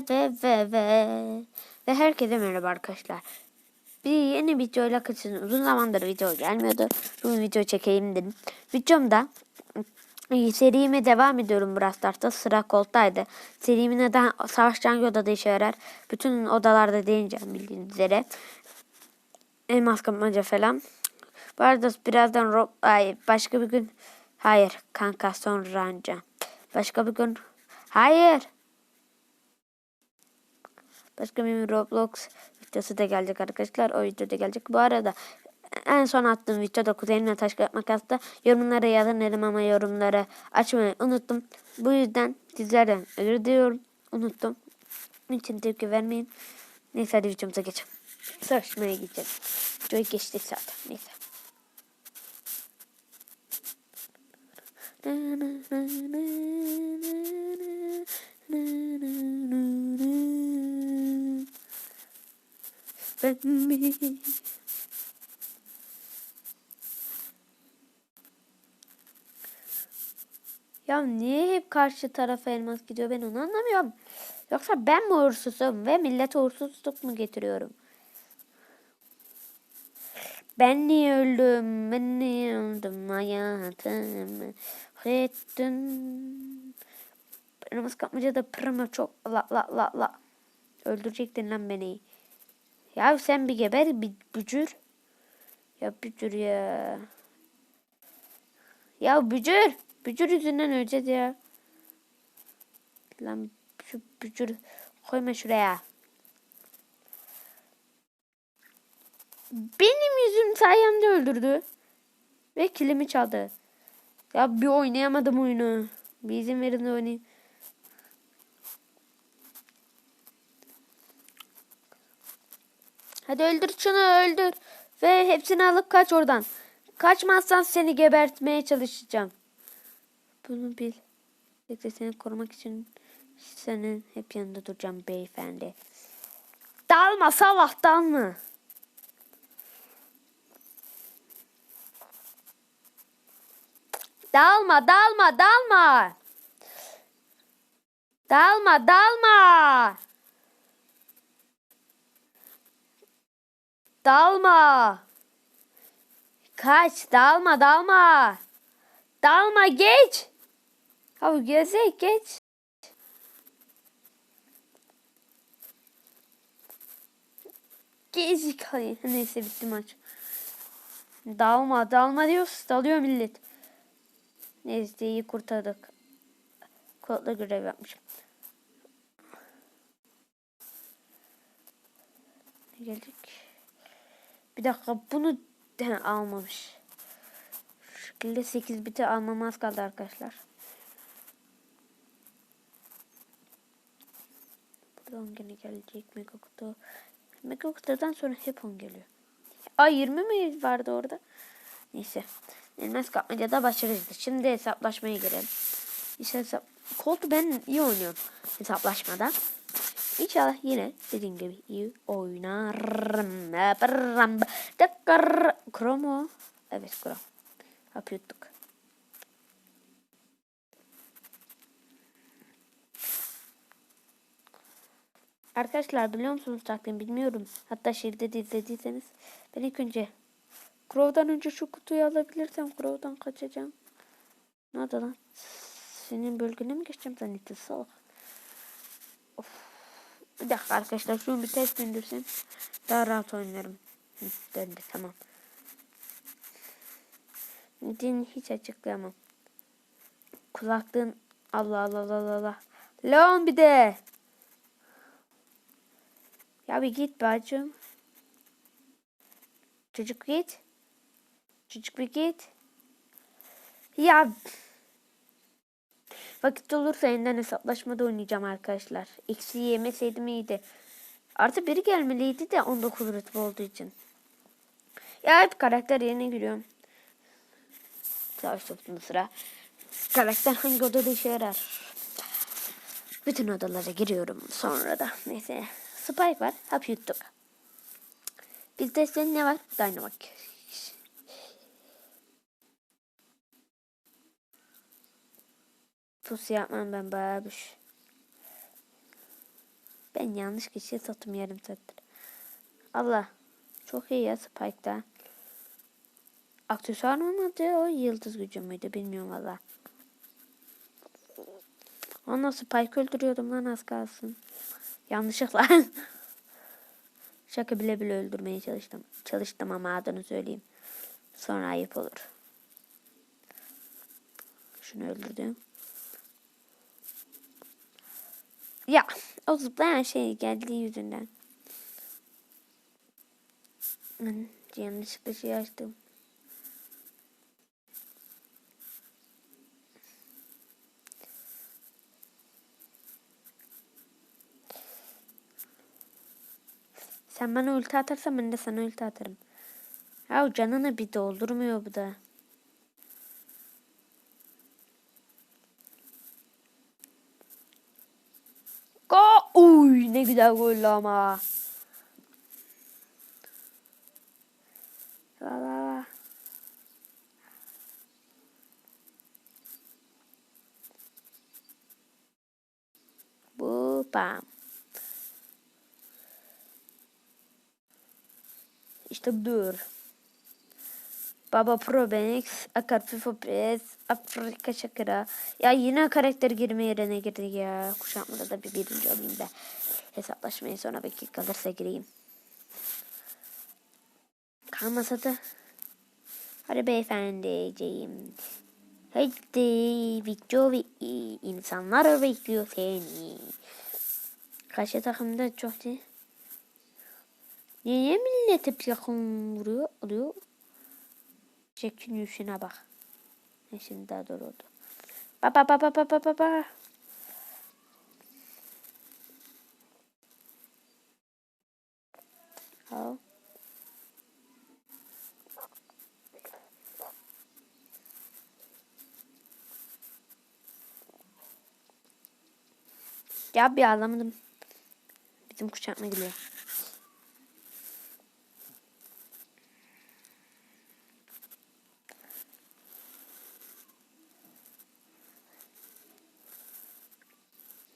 ve ve ve ve herkese merhaba arkadaşlar. Bir yeni videoyla kaçın. Uzun zamandır video gelmiyordu. Bugün video çekeyim dedim. Videomda e, serime devam ediyorum Brawl Stars'ta. Sıra koltaydı. Serimin neden Savaş Oda'da işe yarar. Bütün odalarda değineceğim bildiğiniz üzere. Elmas kapmaca falan. Bu arada birazdan Rob... Ay, başka bir gün... Hayır kanka sonra anca. Başka bir gün... Hayır. Başka bir Roblox videosu da gelecek arkadaşlar. O video da gelecek. Bu arada en son attığım videoda kuzenimle taş kağıt makasla yorumlara yazın dedim ama yorumları açmayı unuttum. Bu yüzden sizlerden özür diliyorum. Unuttum. İçin tepki vermeyin. Neyse hadi videomuza geçelim. Savaşmaya gideceğiz. Joy geçti zaten. Neyse. Ben mi? Ya niye hep karşı tarafa elmas gidiyor ben onu anlamıyorum. Yoksa ben mi uğursuzum ve millete uğursuzluk mu getiriyorum? Ben niye öldüm? Ben niye öldüm? Hayatımı ettin. Elmas kapmaca da prima çok la la la la. Öldürecektin lan beni. Ya sen bir geber bir bücür. Ya bücür ya. Ya bücür. Bücür yüzünden öleceğiz ya. Lan şu bücür koyma şuraya. Benim yüzüm sayemde öldürdü. Ve kilimi çaldı. Ya bir oynayamadım oyunu. Bir izin verin oynayayım. Hadi öldür şunu öldür. Ve hepsini alıp kaç oradan. Kaçmazsan seni gebertmeye çalışacağım. Bunu bil. Bekle seni korumak için senin hep yanında duracağım beyefendi. Dalma salak dalma. Dalma dalma dalma. Dalma dalma. Dalma. Kaç dalma dalma. Dalma geç. Ya gezek geç. Geç hayır. Neyse bitti maç. Dalma dalma diyoruz. Dalıyor millet. Neyse iyi kurtardık. Kodla görev yapmışım. Ne geldik? Bir dakika bunu almamış. Şu şekilde 8 biti almam az kaldı arkadaşlar. Buradan gene gelecek mega kutu. Mega kutudan sonra hep 10 geliyor. Ay 20 mi vardı orada? Neyse. Elmas kapmacada başarıydı. Şimdi hesaplaşmaya girelim. İşte hesap... Colt ben iyi oynuyorum hesaplaşmada. İnşallah yine dediğim gibi iyi oynarım. Kromo. Evet krom. Hap yuttuk. Arkadaşlar biliyor musunuz takvim bilmiyorum. Hatta şiirde de izlediyseniz ben ilk önce Crow'dan önce şu kutuyu alabilirsem Crow'dan kaçacağım. Ne oldu lan? Senin bölgene mi geçeceğim zannettin salak? Bir dakika arkadaşlar şunu bir test indirsem daha rahat oynarım. Döndü tamam. Din hiç açıklayamam. Kulaklığın Allah Allah Allah Allah. Leon bir de. Ya bir git bacım. Çocuk git. Çocuk bir git. Ya vakit olursa yeniden hesaplaşmada oynayacağım arkadaşlar. Eksi yemeseydim iyiydi. Artı biri gelmeliydi de 19 rütbe olduğu için. Ya hep karakter yerine giriyorum. Savaş toplumu sıra. Karakter hangi odada işe yarar? Bütün odalara giriyorum sonra da. Neyse. Spike var. Hap yuttuk. Bizde senin ne var? Dynamite. Pusu yapmam ben bayağı bir şey. Ben yanlış kişiye sattım yarım saattir. Allah. Çok iyi ya Spike'da. Aksesuar mı adı o yıldız gücü müydü bilmiyorum valla. Ondan Spike öldürüyordum lan az kalsın. Yanlışlıkla. Şaka bile bile öldürmeye çalıştım. Çalıştım ama adını söyleyeyim. Sonra ayıp olur. Şunu öldürdüm. Ya o zıplayan şey geldiği yüzünden. Yanlışlıkla şey açtım. Sen bana ulti atarsan ben de sana ulti atarım. Ya canını bir doldurmuyor bu da. Güzel gol ama. La la la. Bu bam. İşte dur. Baba Pro Benix, Akar FIFA Press, Afrika Şakıra. Ya yine karakter girme yerine girdik ya. Kuşatmada da bir birinci olayım da. Hesaplaşmayı sonra belki kalırsa gireyim. Kalmasa da. Hadi beyefendiciğim. Hadi ve insanlar bekliyor seni. Karşı takımda çok değil. Niye millet hep yakın vuruyor, alıyor? Jack'in yürüyüşüne bak. Ne şimdi daha doğru oldu. Ba ba ba ba ba ba ba ba. Al. Ya bir anlamadım. Bizim kuşatma geliyor.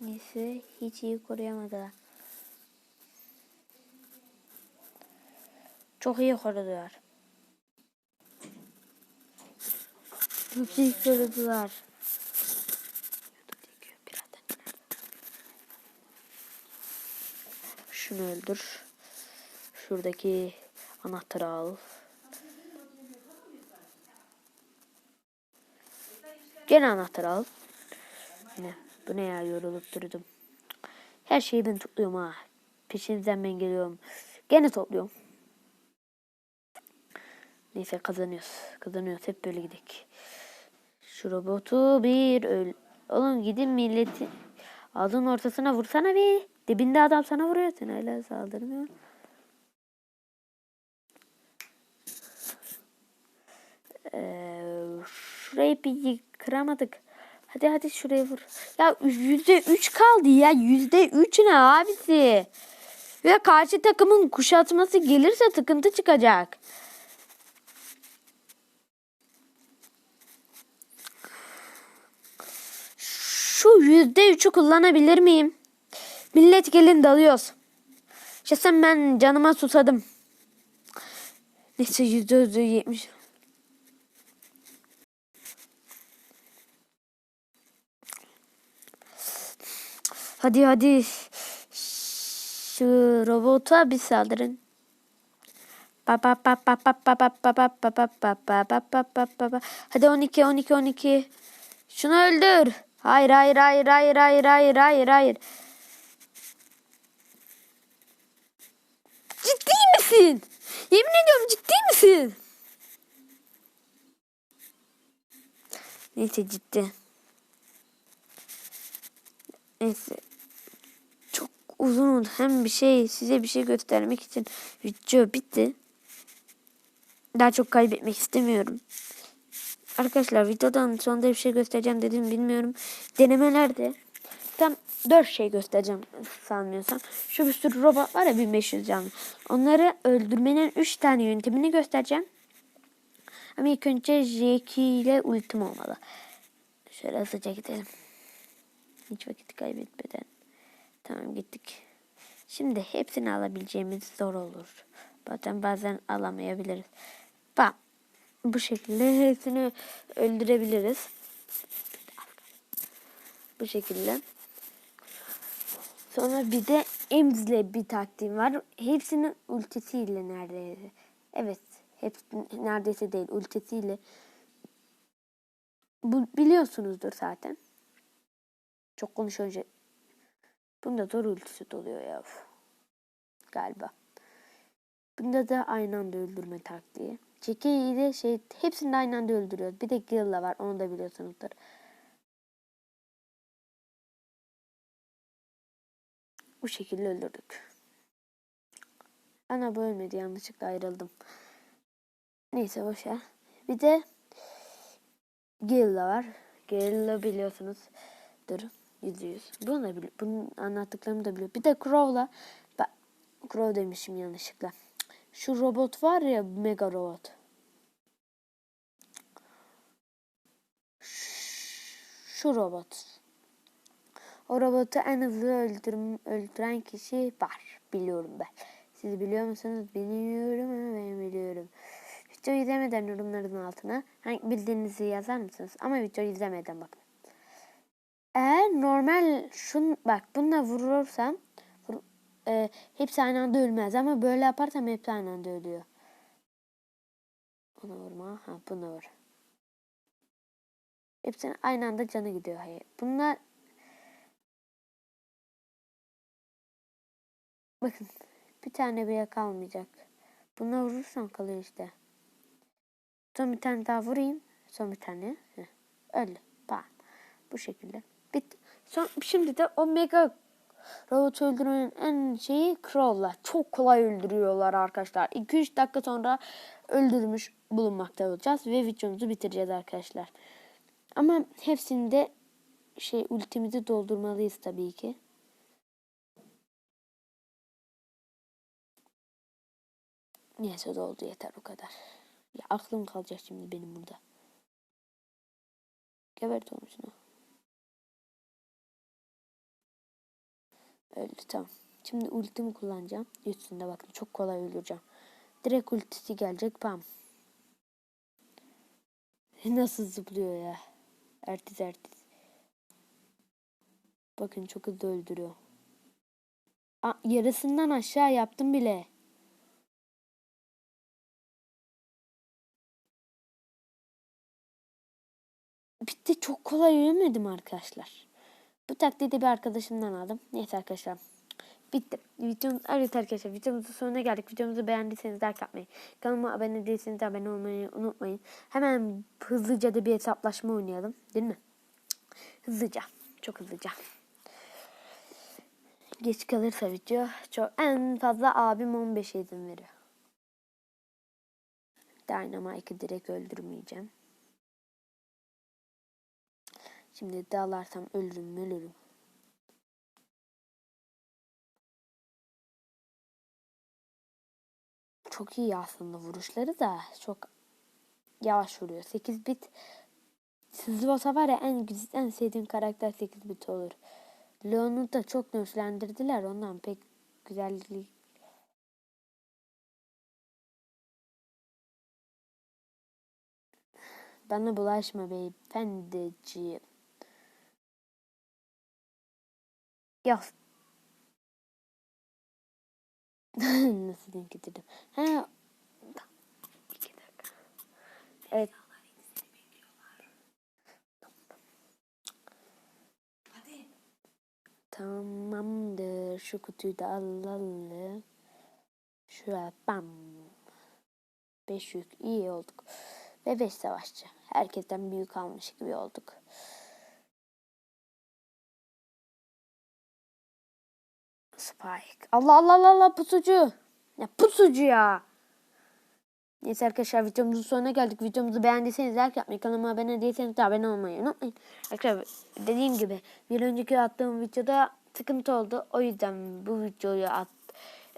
Neyse hiç iyi koruyamadılar. Çok iyi korudular. Çok iyi korudular. Şunu öldür. Şuradaki anahtarı al. Gene anahtarı al. Ne? Bu ne ya yorulup durdum. Her şeyi ben topluyorum ha. Peşinizden ben geliyorum. Gene topluyorum. Neyse kazanıyoruz. Kazanıyoruz. Hep böyle gidik. Şu robotu bir öl... Oğlum gidin milleti ağzının ortasına vursana bir. Dibinde adam sana vuruyor. Sen hala saldırmıyor. Ee, şurayı bir kıramadık. Hadi hadi şuraya vur. Ya yüzde üç kaldı ya. Yüzde üç ne abisi? Ve karşı takımın kuşatması gelirse sıkıntı çıkacak. Yüzde üçü kullanabilir miyim? Millet gelin dalıyoruz. Şahsen ben canıma susadım. Neyse yüzde yüzde yetmiş. Hadi hadi. Şu robota bir saldırın. Hadi 12 12 12. Şunu öldür. Hayır hayır hayır hayır hayır hayır hayır hayır. Ciddi misin? Yemin ediyorum ciddi misin? Neyse ciddi. Neyse. Çok uzun oldu. Hem bir şey size bir şey göstermek için video bitti. Daha çok kaybetmek istemiyorum. Arkadaşlar videodan sonunda bir şey göstereceğim dedim bilmiyorum. Denemelerde tam 4 şey göstereceğim sanmıyorsam. Şu bir sürü robot var ya 1500 canlı. Onları öldürmenin 3 tane yöntemini göstereceğim. Ama ilk önce Jeki ile ultim olmalı. Şöyle hızlıca gidelim. Hiç vakit kaybetmeden. Tamam gittik. Şimdi hepsini alabileceğimiz zor olur. Bazen bazen alamayabiliriz. Bak bu şekilde hepsini öldürebiliriz. Bu şekilde. Sonra bir de Emz'le bir taktiğim var. Hepsinin ultisiyle neredeyse. Evet. Hep neredeyse değil. Ultisiyle. Bu biliyorsunuzdur zaten. Çok konuşunca. Bunda zor ultisi doluyor ya. Galiba. Bunda da aynı anda öldürme taktiği. Jackie'yi de şey hepsini de aynı anda öldürüyoruz. Bir de Gilla var. Onu da biliyorsunuzdur. Bu şekilde öldürdük. Ana bu ölmedi. Yanlışlıkla ayrıldım. Neyse boşver. Bir de Gilla var. Gilla biliyorsunuz. Dur. Yüzde yüz. Bunu da biliyor. Bunun anlattıklarımı da biliyor. Bir de Crow'la Crow demişim yanlışlıkla. Şu robot var ya mega robot. Şu robot. O robotu en hızlı öldürüm, öldüren kişi var. Biliyorum ben. Siz biliyor musunuz? Bilmiyorum ama ben biliyorum. Videoyu izlemeden yorumların altına hangi bildiğinizi yazar mısınız? Ama videoyu izlemeden bakın. Eğer normal şun bak bununla vurursam vur- e, hepsi aynı anda ölmez ama böyle yaparsam hepsi aynı anda ölüyor. Ona vurma. Ha buna vur. Hepsinin aynı anda canı gidiyor. Hayır. Bunlar bakın bir tane bile kalmayacak. Buna vurursam kalıyor işte. Son bir tane daha vurayım. Son bir tane. Heh. Öldü. Bam. Bu şekilde. Bitti. Son, şimdi de o mega robot öldürmenin en şeyi Crow'la. Çok kolay öldürüyorlar arkadaşlar. 2-3 dakika sonra öldürmüş bulunmakta olacağız ve videomuzu bitireceğiz arkadaşlar. Ama hepsinde şey ultimizi doldurmalıyız tabii ki. Neyse doldu yeter o kadar. Ya aklım kalacak şimdi benim burada. Gebert olmuş ne? Öldü tamam. Şimdi ultimi kullanacağım. Üstünde bakın çok kolay öldüreceğim. Direkt ultisi gelecek pam. Nasıl zıplıyor ya. Ertiz ertiz. Bakın çok hızlı öldürüyor. Aa, yarısından aşağı yaptım bile. Bitti çok kolay ölemedim arkadaşlar. Bu taktiği de bir arkadaşımdan aldım. Neyse arkadaşlar. Bitti. Videomuz, evet arkadaşlar videomuzun sonuna geldik. Videomuzu beğendiyseniz like yapmayı, kanalıma abone değilseniz de abone olmayı unutmayın. Hemen hızlıca da bir hesaplaşma oynayalım. Değil mi? Hızlıca. Çok hızlıca. Geç kalırsa video çok en fazla abim 15 izin veriyor. Dynamite'ı direkt öldürmeyeceğim. Şimdi dalarsam ölürüm ölürüm. Çok iyi aslında vuruşları da çok yavaş vuruyor. 8 bit hızlı olsa var ya en güzel en sevdiğim karakter 8 bit olur. Leon'u da çok nöflendirdiler ondan pek güzellik Bana bulaşma beyefendiciğim. Ya Nasıl denk getirdim? Dakika. Evet. Tamamdır. Şu kutuyu da alalım. Şuraya bam. Beş yük. iyi olduk. Ve beş savaşçı. Herkesten büyük almış gibi olduk. Spike. Allah Allah Allah Allah pusucu. Ya pusucu ya. Neyse arkadaşlar videomuzun sonuna geldik. Videomuzu beğendiyseniz like yapmayı, kanalıma abone değilseniz de abone olmayı unutmayın. Arkadaşlar dediğim gibi bir önceki attığım videoda sıkıntı oldu. O yüzden bu videoyu at,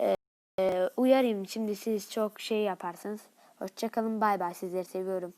e, e, uyarayım. Şimdi siz çok şey yaparsınız. Hoşçakalın bay bay sizleri seviyorum.